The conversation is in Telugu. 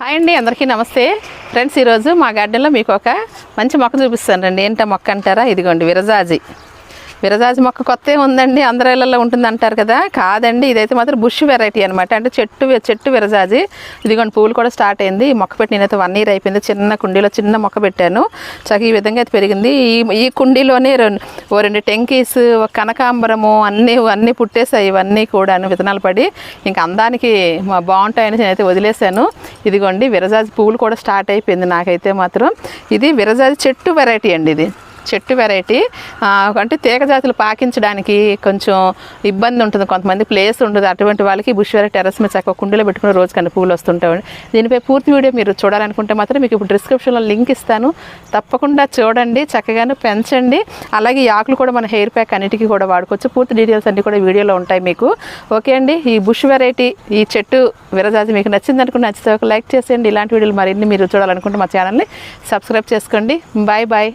హాయ్ అండి అందరికీ నమస్తే. ఫ్రెండ్స్ ఈరోజు మా గార్డెన్లో మీకు ఒక మంచి మొక్క చూపిస్తానండి. ఏంటో మొక్క అంటారా? ఇదిగోండి విరజాజి. విరజాజి మొక్క కొత్త ఉందండి అందరి ఉంటుంది అంటారు కదా? కాదండి ఇదైతే మాత్రం బుష్ వెరైటీ అనమాట అంటే చెట్టు చెట్టు విరజాజి. ఇదిగోండి పూలు కూడా స్టార్ట్ అయింది. ఈ మొక్క పెట్టి నేనైతే వన్ ఇయర్ అయిపోయింది. చిన్న కుండీలో చిన్న మొక్క పెట్టాను. చక్క ఈ విధంగా అయితే పెరిగింది. ఈ ఈ కుండీలోనే రెండు ఓ రెండు టెంకీస్ ఒక కనకాంబరము అన్నీ అన్నీ పుట్టేసాయి ఇవన్నీ కూడాను విత్తనాలు పడి ఇంకా అందానికి మా బాగుంటాయని నేనైతే వదిలేశాను. ఇదిగోండి విరజాజి పువ్వులు కూడా స్టార్ట్ అయిపోయింది నాకైతే మాత్రం. ఇది విరజాజి చెట్టు వెరైటీ అండి ఇది. చెట్టు వెరైటీ. అంటే తీగ జాతులు పాకించడానికి కొంచెం ఇబ్బంది ఉంటుంది. కొంతమంది ప్లేస్ ఉంటుంది అటువంటి వాళ్ళకి బుష్ వెరైటీ టెరస్ మీద చక్కగా కుండీలో పెట్టుకుని రోజు కన్నా పువ్వులు వస్తుంటాయి. దీనిపై పూర్తి వీడియో మీరు చూడాలనుకుంటే మాత్రం మీకు ఇప్పుడు డిస్క్రిప్షన్లో లింక్ ఇస్తాను. తప్పకుండా చూడండి చక్కగాను పెంచండి. అలాగే ఈ ఆకులు కూడా మన హెయిర్ ప్యాక్ అన్నిటికీ కూడా వాడుకోవచ్చు. పూర్తి డీటెయిల్స్ అన్ని కూడా వీడియోలో ఉంటాయి మీకు. ఓకే అండి ఈ బుష్ వెరైటీ ఈ చెట్టు విరజాతి మీకు నచ్చింది అనుకుంటే నచ్చితే ఒక లైక్ చేసేయండి. ఇలాంటి వీడియోలు మరిన్ని మీరు చూడాలనుకుంటే మా ఛానల్ని సబ్స్క్రైబ్ చేసుకోండి. Bye bye.